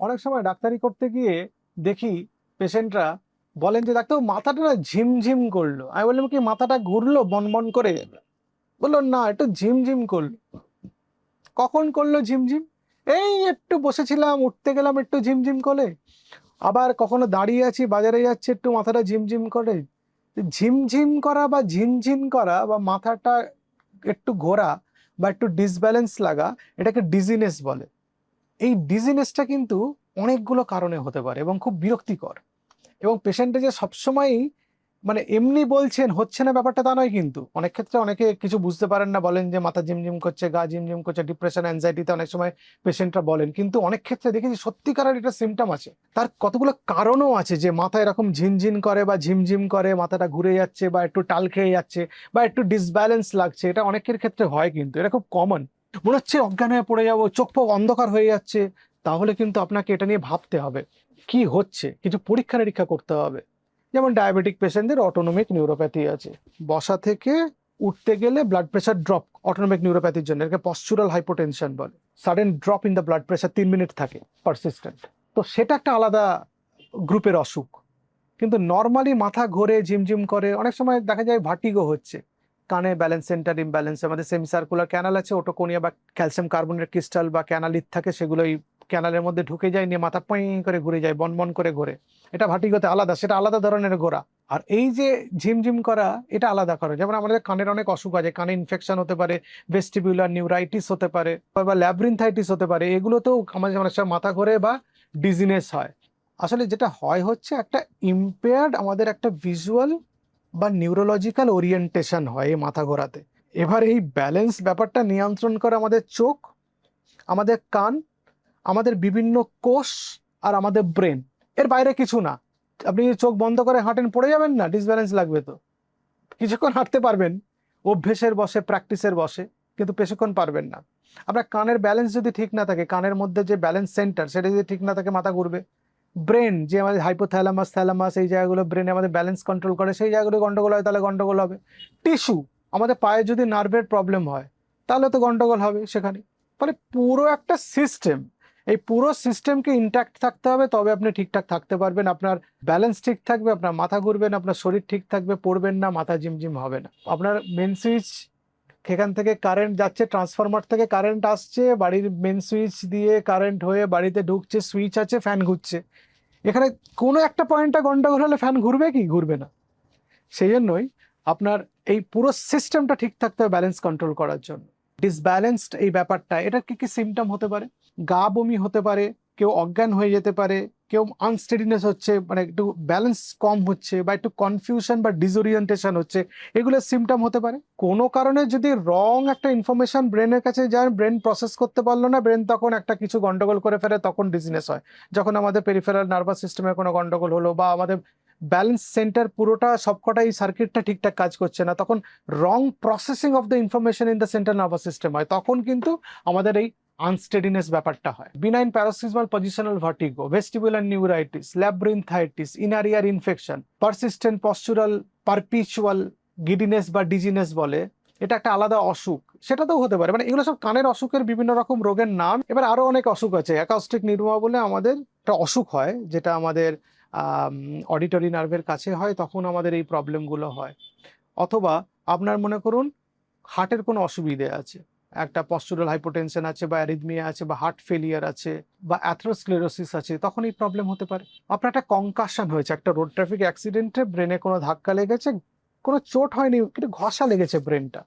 অনেক সময় ডাক্তারি করতে গিয়ে দেখি পেশেন্টরা বলেন যে ডাক্তার মাথাটা ঝিমঝিম করল। আমি বললাম, কি মাথাটা ঘুরলো বন বন করে? বলল, না, একটু ঝিমঝিম করল। কখন করল ঝিমঝিম? এই একটু বসেছিলাম, উঠতে গেলাম একটু ঝিমঝিম করে। আবার কখনো দাঁড়িয়ে আছি, বাজারে যাচ্ছে, একটু মাথাটা ঝিমঝিম করে? ঝিমঝিম করা বা ঝিনঝিন করা বা মাথাটা একটু ঘোরা বা একটু ডিসব্যালেন্স লাগা, এটাকে ডিজিনেস বলে। এই ডিজিনেসটা কিন্তু অনেকগুলো কারণে হতে পারে এবং খুব বিরক্তিকর। এবং পেশেন্টে যে সবসময়ই মানে এমনি বলছেন, হচ্ছে না ব্যাপারটা তা নয় কিন্তু। অনেক ক্ষেত্রে অনেকে কিছু বুঝতে পারেন না, বলেন যে মাথা ঝিমঝিম করছে, গা ঝিমঝিম করছে ডিপ্রেশন অ্যাংজাইটিতে অনেক সময় পেশেন্টরা বলেন। কিন্তু অনেক ক্ষেত্রে দেখেছি সত্যিকারের এটা সিমটম আছে। তার কতগুলো কারণও আছে যে মাথা এরকম ঝিনঝিন করে বা ঝিমঝিম করে, মাথাটা ঘুরে যাচ্ছে বা একটু টাল খেয়ে যাচ্ছে বা একটু ডিসব্যালেন্স লাগছে। এটা অনেকের ক্ষেত্রে হয় কিন্তু, এটা খুব কমন মনে হচ্ছে অজ্ঞান হয়ে পড়ে যাব, চোখ ফোক অন্ধকার হয়ে যাচ্ছে, তাহলে কিন্তু আপনাকে এটা নিয়ে ভাবতে হবে। কি হচ্ছে? কিছু পরীক্ষা নিরীক্ষা করতে হবে। যেমন ডায়াবেটিক পেশেন্টদের অটোনমিক নিউরোপ্যাথি আছে। বসা থেকে উঠতে গেলে ব্লাড প্রেশার ড্রপ অটোনমিক নিউরোপ্যাথির জন্য, এটাকে পশ্চুরাল হাইপোটেনশন বলে। Sudden drop in the blood pressure তিন মিনিট থাকে পারসিস্টেন্ট তো সেটা একটা আলাদা গ্রুপের অসুখ। কিন্তু নর্মালি মাথা ঘোরে, ঝিমঝিম করে, অনেক সময় দেখা যায় ভাটিগো হচ্ছে। কানে ব্যালেন্স সেন্টার ইমব্যালেন্স আমাদের সেমি সার্কুলার ক্যানাল আছে ওটোকোনিয়া বা ক্যালসিয়াম কার্বনেট ক্রিস্টাল বা ক্যানালিত থাকে সেগুলো এই ক্যানালের মধ্যে ঢুকে যায়, নিয়ে মাথা পই করে ঘুরে যায়, বন বন করে ঘোরে। এটা ভাটিগোতে আলাদা, সেটা আলাদা ধরনের ঘোরা আর এই যে ঝিমঝিম করা, এটা আলাদা করে। যেমন আমাদের কানের অনেক অসুখ আছে, কানে ইনফেকশন হতে পারে ভেস্টিবিউলার নিউরাইটিস হতে পারে, বা ল্যাব্রিনথাইটিস হতে পারে, এগুলোতেও আমাদের অনেক সময় মাথা ঘোরে বা ডিজিনেস হয়। আসলে যেটা হয় হচ্ছে, একটা ইম্পেয়ার্ড আমাদের একটা ভিজুয়াল বা নিউরোলজিক্যাল ওরিয়েন্টেশন হয় এই মাথা ঘোরাতে। এবার এই ব্যালেন্স ব্যাপারটা নিয়ন্ত্রণ করে আমাদের চোখ, আমাদের কান, আমাদের বিভিন্ন কোষ আর আমাদের ব্রেন এর বাইরে কিছু না। আপনি যদি চোখ বন্ধ করে হাঁটেন, পড়ে যাবেন না ডিসব্যালেন্স লাগবে তো। কিছুক্ষণ হাঁটতে পারবেন, অভ্যেসের বসে প্র্যাকটিসের বসে, কিন্তু বেশিক্ষণ পারবেন না। আপনার কানের ব্যালেন্স যদি ঠিক না থাকে, কানের মধ্যে যে ব্যালেন্স সেন্টার সেটা যদি ঠিক না থাকে, মাথা ঘুরবে। ব্রেন যে আমাদের হাইপোথ্যালামাস থ্যালামাস এই জায়গাগুলো ব্রেনে আমাদের ব্যালেন্স কন্ট্রোল করে, সেই জায়গাগুলো গন্ডগোল হয়, তাহলে গন্ডগোল হবে। টিস্যু আমাদের পায়ে যদি নার্ভের প্রবলেম হয়, তাহলে তো গন্ডগোল হবে সেখানে। ফলে পুরো একটা সিস্টেম এই পুরো সিস্টেমকে ইন্ট্যাক্ট থাকতে হবে, তবে আপনি ঠিকঠাক থাকতে পারবেন, আপনার ব্যালেন্স ঠিক থাকবে, আপনার মাথা ঘুরবেন আপনার শরীর ঠিক থাকবে, পড়বেন না, মাথা ঝিমঝিম হবে না। আপনার মেন সুইচ সেখান থেকে কারেন্ট যাচ্ছে ট্রান্সফরমার থেকে কারেন্ট আসছে, বাড়ির মেন সুইচ দিয়ে কারেন্ট হয়ে বাড়িতে ঢুকছে সুইচ আছে ফ্যান ঘুরছে। এখানে কোনো একটা পয়েন্টটা গন্ডগোল হলে ফ্যান ঘুরবে কি? ঘুরবে না। সেই জন্যই আপনার এই পুরো সিস্টেমটা ঠিক থাকতে হবে ব্যালেন্স কন্ট্রোল করার জন্য। ডিসব্যালেন্সড এই ব্যাপারটা, এটা কি কি সিমটম হতে পারে? গা বমি হতে পারে, কেউ অজ্ঞান হয়ে যেতে পারে কেউ আনস্টেডিনেস হচ্ছে মানে একটু ব্যালেন্স কম হচ্ছে বা একটু কনফিউশন বা ডিসওরিয়েন্টেশন হচ্ছে, এগুলো সিমটম হতে পারে। কোনো কারণে যদি রং একটা ইনফরমেশন ব্রেনের কাছে যায় ব্রেন প্রসেস করতে পারল না ব্রেন তখন একটা কিছু গন্ডগোল করে ফেলে, তখন ডিজিনেস হয়। যখন আমাদের পেরিফেরাল নার্ভাস সিস্টেমে কোনো গন্ডগোল হলো বা আমাদের ব্যালেন্স সেন্টার পুরোটা সবকটা এই সার্কিটটা ঠিকঠাক কাজ করছে না, তখন wrong processing of the information in the central nervous system হয়। তখন কিন্তু আমাদের এই আনস্টেডিনেস ব্যাপারটা হয়। Benign paroxysmal positional vertigo vestibular neuritis labyrinthitis inner ear infection persistent postural perpetual giddiness বা ডিজিনেস বলে, এটা একটা আলাদা অসুখ। সেটাতেও হতে পারে। মানে এগুলো সব কানের অসুখের বিভিন্ন রকম রোগের নাম। এবার আরও অনেক অসুখ আছে। অ্যাকাউস্টিক নির্মা বলে আমাদের একটা অসুখ হয়, যেটা আমাদের অডিটরি নার্ভের কাছে হয়, তখন আমাদের এই প্রবলেমগুলো হয়। অথবা আপনার মনে করুন হার্টের কোনো অসুবিধে আছে। একটা পস্টুরাল হাইপোটেনশন আছে বা অ্যারিথমিয়া আছে বা হার্ট ফেলিয়ার আছে বা অ্যাথ্রোস্ক্লেরোসিস আছে, তখন এই প্রবলেম হতে পারে। আপনার একটা কনকাশন হয়েছে, একটা রোড ট্রাফিক অ্যাক্সিডেন্টে ব্রেনে কোনো ধাক্কা লেগেছে, কোনো চোট হয়নি, কিন্তু ঘষা লেগেছে ব্রেনটা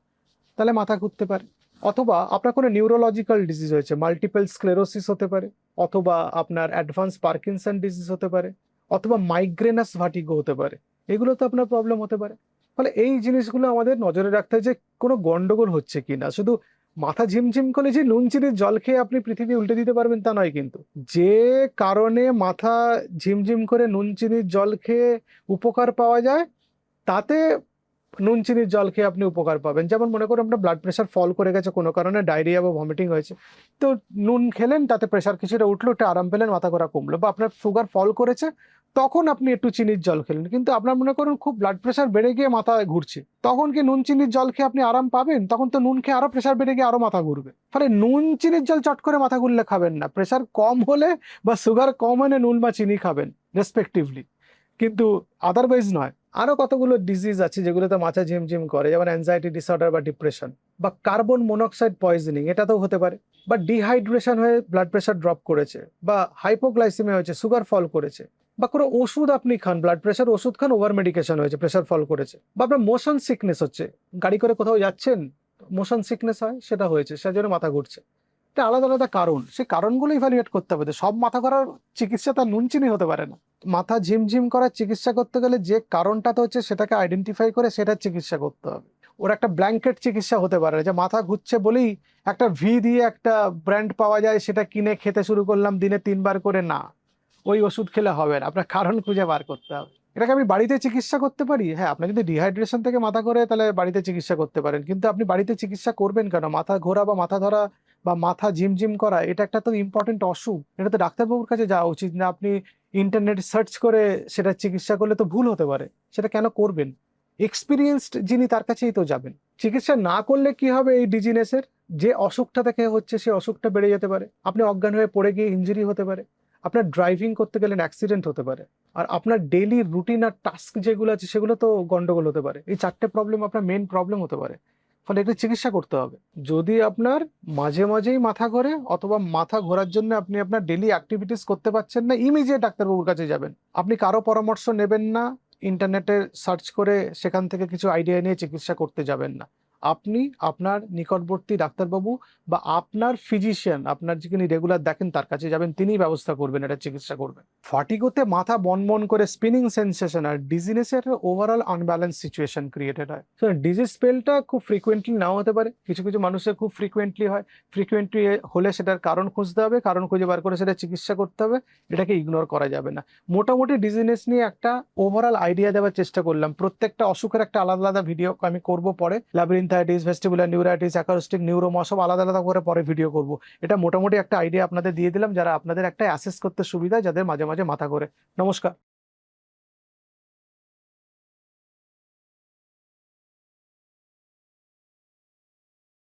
তাহলে মাথা ঘুরতে পারে। অথবা আপনার কোনো নিউরোলজিক্যাল ডিজিজ হয়েছে মাল্টিপল স্ক্লেরোসিস হতে পারে, অথবা আপনার অ্যাডভান্স পার্কিনসন ডিজিজ হতে পারে, অথবা মাইগ্রেনাস ভাটিগো হতে পারে এগুলো তো আপনার প্রবলেম হতে পারে। ফলে এই জিনিসগুলো আমাদের নজরে রাখতে হয় যে কোনো গন্ডগোল হচ্ছে কিনা, শুধু মাথা ঝিমঝিম করে যে নুন চিনির জল খেয়ে আপনি পৃথিবী উল্টে দিতে পারবেন তা নয় কিন্তু। যে কারণে মাথা ঝিমঝিম করে নুন চিনির জল খেয়ে উপকার পাওয়া যায়, তাতে নুন চিনির জল খেয়ে আপনি উপকার পাবেন। যেমন মনে করুন আপনার ব্লাড প্রেশার ফল করে গেছে, কোনো কারণে ডায়রিয়া বা ভমিটিং হয়েছে। তো নুন খেলেন, তাতে প্রেশার কিছুটা উঠল, একটু আরাম পেলেন, মাথা করা কমলো বা আপনার সুগার ফল করেছে তখন আপনি একটু চিনির জল খেলেন। কিন্তু আপনার মনে করুন খুব ব্লাড প্রেশার বেড়ে গিয়ে মাথা ঘুরছে। তখন কি নুন চিনির জল খেয়ে আপনি আরাম পাবেন? তখন তো নুন খেয়ে আরও প্রেশার বেড়ে গিয়ে আরও মাথা ঘুরবে। ফলে নুন চিনির জল চট করে মাথা ঘুরলে খাবেন না। প্রেশার কম হলে বা সুগার কম হলে নুন বা চিনি খাবেন রেসপেক্টিভলি কিন্তু আদারওয়াইজ নয়। আরও কতগুলো ডিজিজ আছে যেগুলোতে মাথা ঝিমঝিম করে, যেমন অ্যাংজাইটি ডিসঅর্ডার বা ডিপ্রেশন বা কার্বন মোনোক্সাইড পয়জনিং এটাতেও হতে পারে। বা ডিহাইড্রেশন হয়ে ব্লাড প্রেশার ড্রপ করেছে বা হাইপোগ্লাইসিমিয়া হয়েছে সুগার ফল করেছে। বা কোনো ওষুধ আপনি খান ব্লাড প্রেশার ওষুধ খান ওভার মেডিকেশন হয়েছে প্রেশার ফল করেছে। বা আপনার মোশন সিকনেস হচ্ছে, গাড়ি করে কোথাও যাচ্ছেন মোশন সিকনেস হয়, সেটা হয়েছে, সেজন্য মাথা ঘুরছে। এটা আলাদা আলাদা কারণ, সেই কারণগুলো ইভ্যালুয়েট করতে হবে। তো সব মাথা করার চিকিৎসা তার নুন চিনি হতে পারে না। মাথা ঝিমঝিম করার চিকিৎসা করতে গেলে যে কারণটাতে হচ্ছে সেটাকে আইডেন্টিফাই করে সেটার চিকিৎসা করতে হবে। ওর একটা ব্ল্যাঙ্কেট চিকিৎসা হতে পারে, যে মাথা ঘুরছে বলেই একটা ভি দিয়ে একটা ব্র্যান্ড পাওয়া যায়, সেটা কিনে খেতে শুরু করলাম, দিনে তিনবার করে না। ওই ওষুধ খেলে হবে না। আপনার কারণ খুঁজে বার করতে হবে। এটাকে আমি বাড়িতে চিকিৎসা করতে পারি? হ্যাঁ আপনি যদি ডিহাইড্রেশন থেকে মাথা করে তাহলে বাড়িতে চিকিৎসা করতে পারেন। কিন্তু আপনি বাড়িতে চিকিৎসা করবেন কেন? মাথা ঘোরা বা মাথা ধরা বা মাথা ঝিমঝিম করা, এটা একটা তো ইম্পর্টেন্ট অসুখ। এটা তো ডাক্তারবাবুর কাছে যাওয়া উচিত না। আপনি ইন্টারনেট সার্চ করে সেটা চিকিৎসা করলে তো ভুল হতে পারে। সেটা কেন করবেন? এক্সপিরিয়েন্সড যিনি তার কাছেই তো যাবেন। চিকিৎসা না করলে কি হবে এই ডিজিনেসের যে অসুখটা থেকে হচ্ছে সেই অসুখটা বেড়ে যেতে পারে। আপনি অজ্ঞান হয়ে পড়ে গিয়ে ইঞ্জুরি হতে পারে। আপনার ড্রাইভিং করতে গেলেন অ্যাক্সিডেন্ট হতে পারে। আর আপনার ডেলি রুটিন আর টাস্ক যেগুলো আছে, সেগুলো তো গন্ডগোল হতে পারে। এই চারটে প্রবলেম আপনার মেন প্রবলেম হতে পারে। ফলে একটু চিকিৎসা করতে হবে। যদি আপনার মাঝে মাঝেই মাথা ঘোরে, অথবা মাথা ঘোরার জন্য আপনি আপনার ডেলি অ্যাক্টিভিটিস করতে পারছেন না ইমিডিয়েট ডাক্তারবাবুর কাছে যাবেন। আপনি কারও পরামর্শ নেবেন না ইন্টারনেটে সার্চ করে সেখান থেকে কিছু আইডিয়া নিয়ে চিকিৎসা করতে যাবেন না। আপনি আপনার নিকটবর্তী ডাক্তারবাবু বা আপনার ফিজিশিয়ান আপনার যিনি রেগুলার দেখেন তার কাছে যাবেন তিনি ব্যবস্থা করবেন, এটা চিকিৎসা করবেন। ফাটিগোতে মাথা বনবন করে স্পিনিং সেন্সেশন আর ডিজিনেসের ওভারঅল আনব্যালেন্স সিচুয়েশন ক্রিয়েটেড হয়। তো ডিজিজ স্পেলটা খুব ফ্রিকুয়েন্টলি নাও হতে পারে। কিছু কিছু মানুষের খুব ফ্রিকুয়েন্টলি হয়। ফ্রিকুয়েন্টলি হলে সেটার কারণ খুঁজতে হবে, কারণ খুঁজে বার করে সেটা চিকিৎসা করতে হবে, এটাকে ইগনোর করা যাবে না। মোটামুটি ডিজিনেস নিয়ে একটা ওভারঅল আইডিয়া দেওয়ার চেষ্টা করলাম। প্রত্যেকটা অসুখের একটা আলাদা আলাদা ভিডিও আমি করব পরে। ল্যাবরিনথাইটিস ভেস্টিবুলার নিউরাইটিস অ্যাকারোস্টিক নিউরোম সব আলাদা আলাদা করে পরে ভিডিও করব। এটা মোটামুটি একটা আইডিয়া আপনাদের দিয়ে দিলাম, যারা আপনাদের একটা অ্যাসেস করতে সুবিধা, যাদের মাঝে মাঝে মাথা করে নমস্কার।